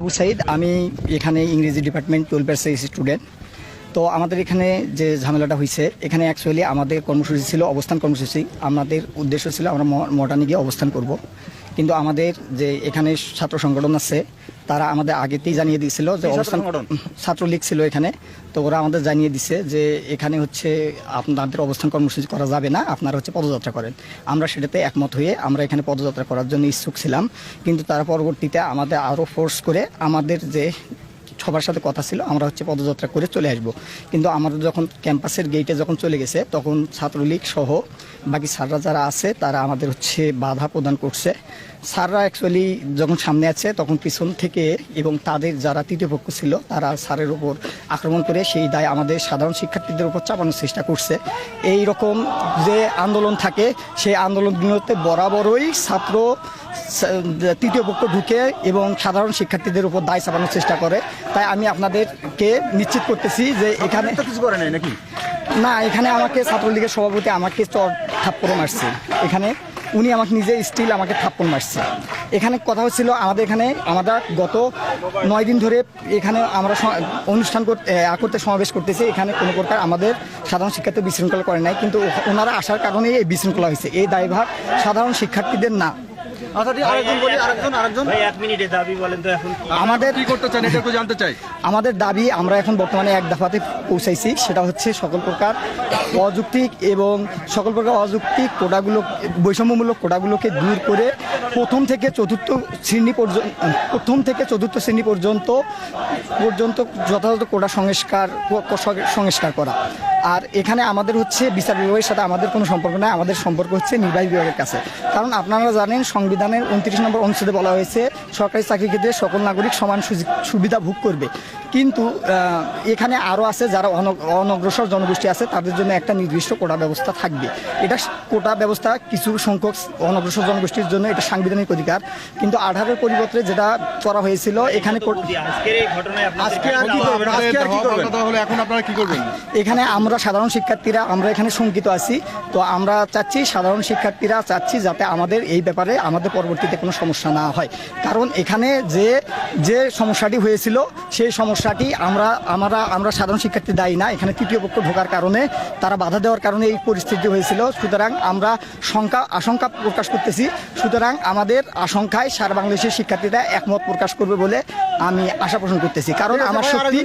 আবু সাইদ, আমি এখানে ইংরেজি ডিপার্টমেন্ট টুয়েলভ ইয়ার্সের স্টুডেন্ট। তো আমাদের এখানে যে ঝামেলাটা হয়েছে, এখানে অ্যাকচুয়ালি আমাদের কর্মসূচি ছিল অবস্থান কর্মসূচি। আমাদের উদ্দেশ্য ছিল আমরা ম- মডার্নে গিয়ে অবস্থান করব। কিন্তু আমাদের যে এখানে ছাত্র সংগঠন আছে তারা আমাদের আগেতেই জানিয়ে দিয়েছিল যে অবস্থান ছাত্রলীগ ছিল এখানে। তো ওরা আমাদের জানিয়ে দিছে যে এখানে হচ্ছে আপনাদের অবস্থান কর্মসূচি করা যাবে না আপনারা হচ্ছে পদযাত্রা করেন। আমরা সেটাতে একমত হয়ে আমরা এখানে পদযাত্রা করার জন্য ইচ্ছুক ছিলাম। কিন্তু তারা পরবর্তীতে আমাদের আরও ফোর্স করে আমাদের যে সবার সাথে কথা ছিল আমরা হচ্ছে পদযাত্রা করে চলে আসব। কিন্তু আমাদের যখন ক্যাম্পাসের গেটে যখন চলে গেছে তখন ছাত্রলীগ সহ বাকি স্যাররা যারা আছে তারা আমাদের হচ্ছে বাধা প্রদান করছে। স্যাররা অ্যাকচুয়ালি যখন সামনে আছে তখন পিছন থেকে এবং তাদের যারা তৃতীয় পক্ষ ছিল তারা স্যারের উপর আক্রমণ করে সেই দায় আমাদের সাধারণ শিক্ষার্থীদের উপর চাপানোর চেষ্টা করছে। এই রকম যে আন্দোলন থাকে সেই আন্দোলনগুলোতে বরাবরই ছাত্র তৃতীয় পক্ষ ঢুকে এবং সাধারণ শিক্ষার্থীদের উপর দায় চাপানোর চেষ্টা করে। তাই আমি আপনাদেরকে নিশ্চিত করতেছি যে এখানে কিছু করে নাই নাকি? না, এখানে আমাকে ছাত্রলীগের সভাপতি আমাকে থাপ্পড় মারছে। এখানে উনি আমাকে নিজে স্টিল আমাকে থাপ্পড় মারছে। এখানে কথা হচ্ছিল আমাদের এখানে, আমরা গত নয় দিন ধরে এখানে আমরা অনুষ্ঠান করতে করতে সমাবেশ করতেছি। এখানে কোনো প্রকার আমাদের সাধারণ শিক্ষার্থী বিশৃঙ্খলা করে নাই। কিন্তু ওনারা আসার কারণেই এই বিশৃঙ্খলা হয়েছে। এই দায়ভার সাধারণ শিক্ষার্থীদের না। আচ্ছা ঠিক আরেকজন বলি আরেকজন আরেকজন। ভাই এক মিনিটে দাবি বলেন তো এখন। আমাদের কি করতে চান এটা একটু জানতে চাই। আমাদের দাবি আমরা এখন বর্তমানে এক দফাতে পৌঁছাইছি সেটা হচ্ছে সকল প্রকার অযৌক্তিক এবং সকল প্রকার অযৌক্তিক কোটাগুলো বৈষম্যমূলক কোটাগুলোকে দূর করে প্রথম থেকে চতুর্থ শ্রেণি পর্যন্ত প্রথম থেকে চতুর্থ শ্রেণি পর্যন্ত পর্যন্ত যথাযথ কোটা সংস্কার সংস্কার করা। আর এখানে আমাদের হচ্ছে বিচার বিভাগের সাথে আমাদের কোনো সম্পর্ক নাই আমাদের সম্পর্ক হচ্ছে নির্বাহী বিভাগের কাছে। কারণ আপনারা জানেন সংবিধানের উনত্রিশ নম্বর অনুচ্ছেদে বলা হয়েছে সরকারি চাকরি ক্ষেত্রে সকল নাগরিক সমান সুযোগ- সুবিধা ভোগ করবে। কিন্তু এখানে আরও আছে যারা অন- অনগ্রসর জনগোষ্ঠী আছে তাদের জন্য একটা নির্দিষ্ট কোটা ব্যবস্থা থাকবে। এটা কোটা ব্যবস্থা কিছু সংখ্যক অনগ্রসর জনগোষ্ঠীর জন্য এটা সাংবিধানিক অধিকার। কিন্তু আঠারোর পরিবর্তে যেটা করা হয়েছিল এখানে এখন আপনারা কি করবেন? এখানে আমরা সাধারণ শিক্ষার্থীরা আমরা এখানে শঙ্কিত আছি। তো আমরা চাচ্ছি সাধারণ শিক্ষার্থীরা চাচ্ছি যাতে আমাদের এই ব্যাপারে আমাদের পরবর্তীতে কোনো সমস্যা না হয়। কারণ এখানে যে যে সমস্যাটি হয়েছিল সেই সমস্যাটি আমরা আমরা আমরা সাধারণ শিক্ষার্থী দায়ী না। এখানে তৃতীয় পক্ষ ঢোকার কারণে তারা বাধা দেওয়ার কারণে এই পরিস্থিতি হয়েছিল। সুতরাং আমরা শঙ্কা আশঙ্কা প্রকাশ করতেছি। সুতরাং আমাদের আশঙ্কায় সারা বাংলাদেশের শিক্ষার্থীরা একমত প্রকাশ করবে বলে আমি আশা পোষণ করতেছি। কারণ আমার সত্যি